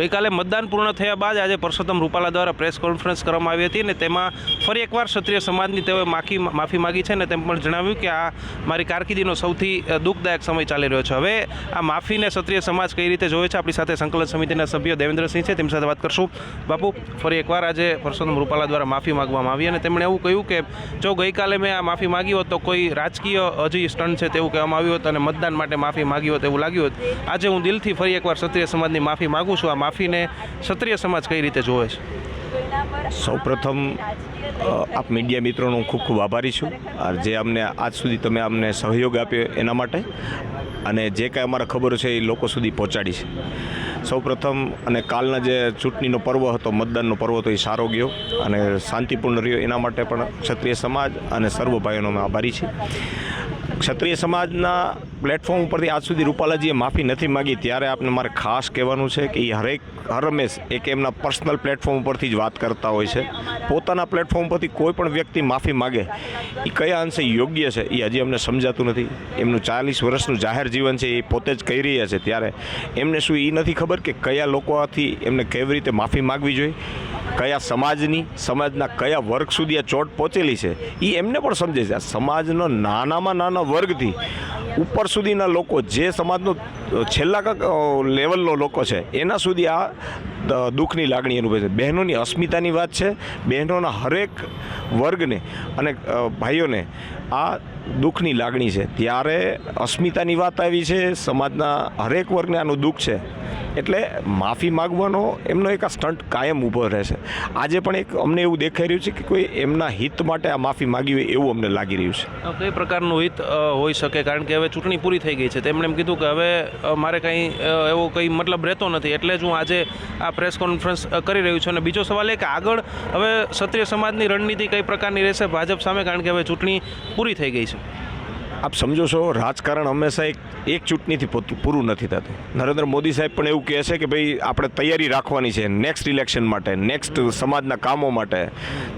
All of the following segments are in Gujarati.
ગઈકાલે મતદાન પૂર્ણ થયા બાદ આજે પરસોત્તમ રૂપાલા દ્વારા પ્રેસ કોન્ફરન્સ કરવામાં આવી હતી અને તેમાં ફરી એકવાર ક્ષત્રિય સમાજની તેઓએ માફી માફી માગી છે ને તેમ પણ જણાવ્યું કે આ મારી કારકિર્દીનો સૌથી દુઃખદાયક સમય ચાલી રહ્યો છે. હવે આ માફીને ક્ષત્રિય સમાજ કઈ રીતે જોવે છે? આપણી સાથે સંકલન સમિતિના સભ્ય દેવેન્દ્રસિંહ છે. તેમની સાથે વાત કરશું. બાપુ, ફરી એકવાર આજે પરસોત્તમ રૂપાલા દ્વારા માફી માગવામાં આવી અને તેમણે એવું કહ્યું કે જો ગઈકાલે મેં આ માફી માગી હોત તો કોઈ રાજકીય હજી સ્ટન્ટ છે તેવું કહેવામાં આવ્યું હતું અને મતદાન માટે માફી માગી હોત એવું લાગ્યું હોત. આજે હું દિલથી ફરી એકવાર ક્ષત્રિય સમાજની માફી માગું છું. આ માફીને ક્ષત્રિય સમાજ કઈ રીતે જોવે છે? સૌપ્રથમ આપ મીડિયા મિત્રોનો ખૂબ ખૂબ આભારી છું. જે અમને આજ સુધી તમે અમને સહયોગ આપ્યો એના માટે અને જે કાંઈ અમારા ખબર છે એ લોકો સુધી પહોંચાડી છે. સૌપ્રથમ અને કાલના જે ચૂંટણીનો પર્વ હતો, મતદાનનો પર્વ હતો, એ સારો ગયો અને શાંતિપૂર્ણ રહ્યો. એના માટે પણ ક્ષત્રિય સમાજ અને સર્વ ભાઈઓનો અમે આભારી છીએ. ક્ષત્રિય સમાજના પ્લેટફોર્મ ઉપરથી આજ સુધી રૂપાલાજીએ માફી નથી માગી. ત્યારે આપને મારે ખાસ કહેવાનું છે કે એ હરેક હર હંમેશ એક એમના પર્સનલ પ્લેટફોર્મ ઉપરથી જ વાત કરતા હોય છે. પોતાના પ્લેટફોર્મ પરથી કોઈ પણ વ્યક્તિ માફી માગે એ કયા અંશે યોગ્ય છે એ હજી અમને સમજાતું નથી. એમનું ચાલીસ વર્ષનું જાહેર જીવન છે એ પોતે જ કહી રહ્યા છે. ત્યારે એમને શું એ નથી ખબર કે કયા લોકોથી એમને કેવી રીતે માફી માગવી જોઈએ? કયા સમાજની, સમાજના કયા વર્ગ સુધી આ ચોટ પહોંચેલી છે એ એમને પણ સમજે છે. આ સમાજનો નાનામાં નાના વર્ગથી ઉપર સુધીના લોકો, જે સમાજનો છેલ્લા લેવલનો લોકો છે, એના સુધી આ દુઃખની લાગણી અનુભવે છે. બહેનોની અસ્મિતાની વાત છે, બહેનોના હરેક વર્ગને અને ભાઈઓને આ દુઃખની લાગણી છે. ત્યારે અસ્મિતાની વાત આવી છે, સમાજના હરેક વર્ગને આનું દુઃખ છે. એટલે માફી માગવાનો એમનો એક આ સ્ટન્ટ કાયમ ઊભો રહેશે. આજે પણ એક અમને એવું દેખાઈ રહ્યું છે કે કોઈ એમના હિત માટે આ માફી માગી હોય એવું અમને લાગી રહ્યું છે. કઈ પ્રકારનું હિત હોઈ શકે? કારણ કે હવે ચૂંટણી પૂરી થઈ ગઈ છે. તેમણે એમ કીધું કે હવે મારે કંઈ એવો કંઈ મતલબ રહેતો નથી. એટલે જ હું આજે આ પ્રેસ કોન્ફરન્સ કરી રહ્યું છું. અને બીજો સવાલ એ કે આગળ હવે ક્ષત્રિય સમાજની રણનીતિ કઈ પ્રકારની રહેશે ભાજપ સામે? કારણ કે હવે ચૂંટણી પૂરી થઈ ગઈ છે. આપ સમજો છો, રાજકારણ હંમેશા એક એક ચૂંટણીથી પૂરું નથી થતું. નરેન્દ્ર મોદી સાહેબ પણ એવું કહે છે કે ભાઈ, આપણે તૈયારી રાખવાની છે નેક્સ્ટ ઇલેક્શન માટે નેક્સ્ટ સમાજના કામો માટે.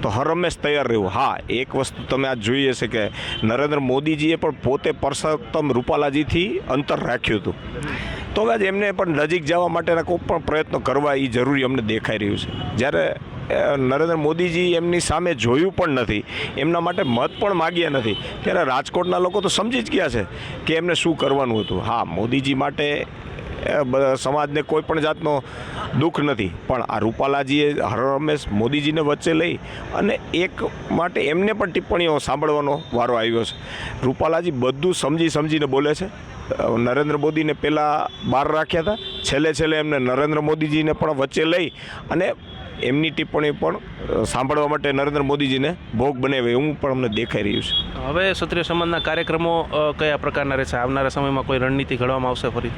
તો હર હંમેશ તૈયાર રહેવું. હા, એક વસ્તુ તમે આજ જોઈ હશે કે નરેન્દ્ર મોદીજીએ પણ પોતે પરસોત્તમ રૂપાલાજીથી અંતર રાખ્યું હતું. તો હવે એમને પણ નજીક જવા માટેના કોઈ પણ પ્રયત્નો કરવા એ જરૂરી અમને દેખાઈ રહ્યું છે. જ્યારે નરેન્દ્ર મોદીજી એમની સામે જોયું પણ નથી. એમના માટે મત પણ માગ્યા નથી. ત્યારે રાજકોટના લોકો તો સમજી જ ગયા છે કે એમને શું કરવાનું હતું. હા, મોદીજી માટે સમાજને કોઈ પણ જાતનો દુઃખ નથી. પણ આ રૂપાલાજીએ હર હંમેશ મોદીજીને વચ્ચે લઈ અને એક માટે એમને પણ ટિપ્પણીઓ સાંભળવાનો વારો આવ્યો છે. રૂપાલાજી બધું સમજી સમજીને બોલે છે. નરેન્દ્ર મોદીને પહેલાં બહાર રાખ્યા હતા. છેલ્લે છેલ્લે એમને નરેન્દ્ર મોદીજીને પણ વચ્ચે લઈ અને એમની ટિપ્પણી પણ સાંભળવા માટે નરેન્દ્ર મોદીજીને ભોગ બનાવે એવું પણ અમને દેખાઈ રહ્યું છે. હવે ક્ષત્રિય સમાજના કાર્યક્રમો કયા પ્રકારના રહેશે? આવનારા સમયમાં કોઈ રણનીતિ ઘડવામાં આવશે ફરી?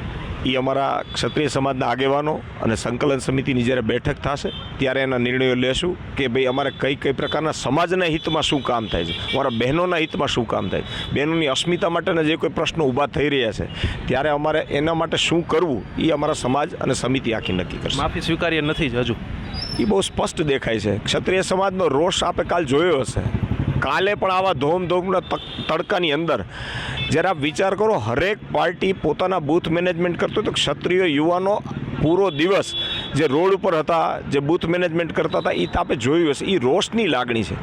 એ અમારા ક્ષત્રિય સમાજના આગેવાનો અને સંકલન સમિતિની જ્યારે બેઠક થશે ત્યારે એના નિર્ણયો લેશું કે ભાઈ અમારે કઈ કઈ પ્રકારના સમાજના હિતમાં શું કામ થાય છે અમારા બહેનોના હિતમાં શું કામ થાય બહેનોની અસ્મિતા માટેના જે કોઈ પ્રશ્નો ઊભા થઈ રહ્યા છે ત્યારે અમારે એના માટે શું કરવું એ અમારા સમાજ અને સમિતિ આખી નક્કી કરશે. માફી સ્વીકાર્ય નથી જ હજુ. એ બહુ સ્પષ્ટ દેખાય છે. ક્ષત્રિય સમાજનો રોષ આપે કાલ જોયો હશે. કાલે પણ આવા ધોમધોમના તડકાની અંદર જ્યારે આપ વિચાર કરો હરેક પાર્ટી પોતાના બૂથ મેનેજમેન્ટ કરતો તો ક્ષત્રિય યુવાનો પૂરો દિવસ જે રોડ ઉપર હતા, જે બૂથ મેનેજમેન્ટ કરતા હતા એ આપણે જોયું હશે. એ રોષની લાગણી છે.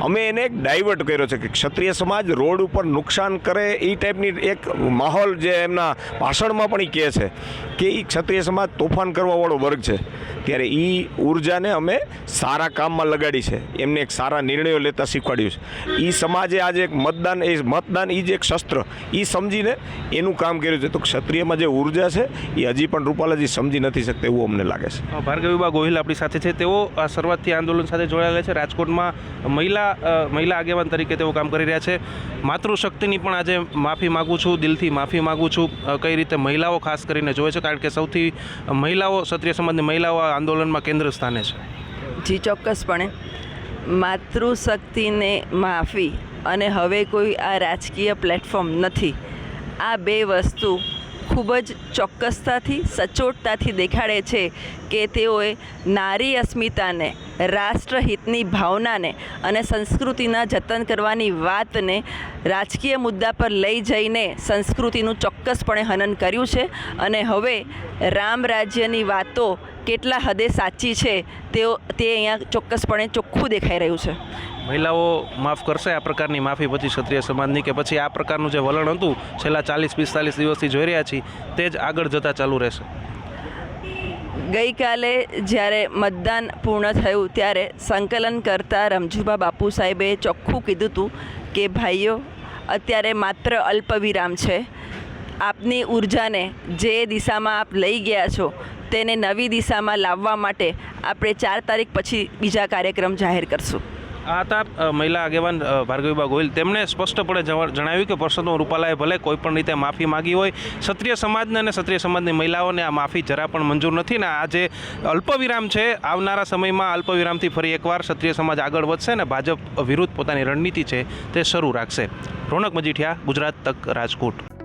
અમે એને એક ડાયવર્ટ કર્યો છે કે ક્ષત્રિય સમાજ રોડ ઉપર નુકસાન કરે એ ટાઈપની એક માહોલ જે એમના ભાષણમાં પણ એ કહે છે કે એ ક્ષત્રિય સમાજ તોફાન કરવાવાળો વર્ગ છે. ત્યારે એ ઉર્જાને અમે સારા કામમાં લગાડી છે. એમને એક સારા નિર્ણયો લેતા શીખવાડ્યું છે. એ સમાજે આજે એક મતદાન, એ મતદાન એ જે એક શસ્ત્ર. એ સમજીને એનું કામ કર્યું છે. તો ક્ષત્રિયમાં જે ઊર્જા છે એ હજી પણ રૂપાલાજી સમજી નથી શકતા એવું અમને લાગે છે. ભાર્ગવીબા ગોહિલ આપણી સાથે છે. તેઓ શરૂઆતથી આંદોલન સાથે જોડાયેલા છે. રાજકોટમાં મહિલા મહિલા આગેવાન તરીકે તેઓ કામ કરી રહ્યા છે. માતૃશક્તિની પણ આજે માફી માગું છું, દિલથી માફી માગું છું. કઈ રીતે મહિલાઓ ખાસ કરીને જોવે છે? કારણ કે સૌથી મહિલાઓ, ક્ષત્રિય સમાજની મહિલાઓ આંદોલનમાં કેન્દ્ર સ્થાને છે? જી, ચોક્કસપણે. માતૃશક્તિને માફી અને હવે કોઈ આ રાજકીય પ્લેટફોર્મ નથી. આ બે વસ્તુ ખૂબ જ ચોક્કસતાથી, સચોટતાથી દેખાડે છે કે તેઓએ નારી અસ્મિતાને, રાષ્ટ્રહિતની ભાવનાને અને સંસ્કૃતિના જતન કરવાની વાતને રાજકીય મુદ્દા પર લઈ જઈને સંસ્કૃતિનું ચોક્કસપણે હનન કર્યું છે. અને હવે રામ રાજ્યની વાતો કેટલા હદે સાચી છે તેઓ તે અહીંયા ચોક્કસપણે ચોખ્ખું દેખાઈ રહ્યું છે. મહિલાઓ માફ કરશે આ પ્રકારની માફી પછી ક્ષત્રિય સમાજની કે પછી આ પ્રકારનું જે વલણ હતું છેલ્લા ચાલીસ પિસ્તાલીસ દિવસથી જોઈ રહ્યા છીએ તે જ આગળ જતાં ચાલુ રહેશે. ગઈકાલે જ્યારે મતદાન પૂર્ણ થયું ત્યારે સંકલન કરતા રમજુભા બાપુ સાહેબે ચોખ્ખું કીધું હતું કે ભાઈઓ અત્યારે માત્ર અલ્પ વિરામ છે. આપની ઉર્જાને જે દિશામાં આપ લઈ ગયા છો, તેને નવી દિશામાં લાવવા માટે આપણે ચાર તારીખ પછી બીજા કાર્યક્રમ જાહેર કરશું. આ હતા મહિલા આગેવાન ભાર્ગવીબા ગોહિલ. તેમણે સ્પષ્ટપણે જણાવ્યું કે પરસોત્તમ રૂપાલાએ ભલે કોઈપણ રીતે માફી માગી હોય, ક્ષત્રિય સમાજને અને ક્ષત્રિય સમાજની મહિલાઓને આ માફી જરા પણ મંજૂર નથી ને આ જે અલ્પવિરામ છે, આવનારા સમયમાં અલ્પવિરામથી ફરી એકવાર ક્ષત્રિય સમાજ આગળ વધશે અને ભાજપ વિરુદ્ધ પોતાની રણનીતિ છે તે શરૂ રાખશે. રોનક મજીઠિયા, ગુજરાત તક રાજકોટ.